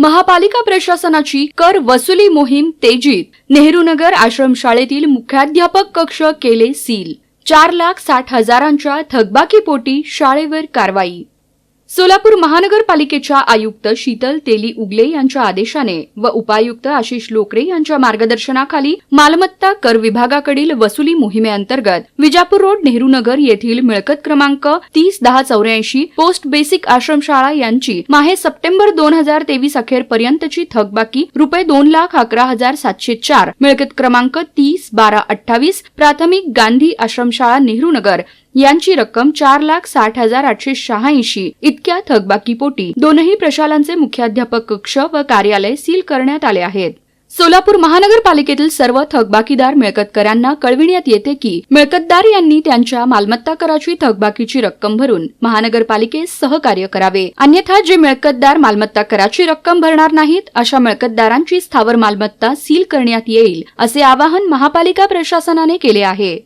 महापालिका प्रशासनाची कर वसुली मोहीम तेजीत. नेहरूनगर आश्रमशाळेतील मुख्याध्यापक कक्ष केले सील. चार लाख साठ हजारांच्या थकबाकीपोटी शाळेवर कारवाई. सोलापूर महानगरपालिकेच्या आयुक्त शीतल तेली उगले यांच्या आदेशाने व उपायुक्त आशिष लोकरे यांच्या मार्गदर्शनाखाली मालमत्ता कर विभागाकडील वसुली मोहिमेअंतर्गत विजापूर रोड नेहरू नगर येथील मिळकत क्रमांक तीस दहा चौऱ्याऐंशी पोस्ट बेसिक आश्रमशाळा यांची माहे सप्टेंबर दोन हजार तेवीस अखेरपर्यंतची थकबाकी रुपये दोन लाख अकरा हजार सातशे चार मिळकत क्रमांक तीस बारा अठ्ठावीस प्राथमिक गांधी आश्रमशाळा नेहरू नगर यांची रक्कम चार लाख साठ हजार आठशे शहाऐंशी इतक्या थकबाकीपोटी दोनही प्रशालांचे मुख्याध्यापक कक्ष व कार्यालय सील करण्यात आले आहेत. सोलापूर महानगरपालिकेतील सर्व थकबाकीदार मिळकतकरांना कळविण्यात येते की मिळकतदार यांनी त्यांच्या मालमत्ता कराची थकबाकीची रक्कम भरून महानगरपालिकेस सहकार्य करावे. अन्यथा जे मिळकतदार मालमत्ता कराची रक्कम भरणार नाहीत अशा मिळकतदारांची स्थावर मालमत्ता सील करण्यात येईल असे आवाहन महापालिका प्रशासनाने केले आहे.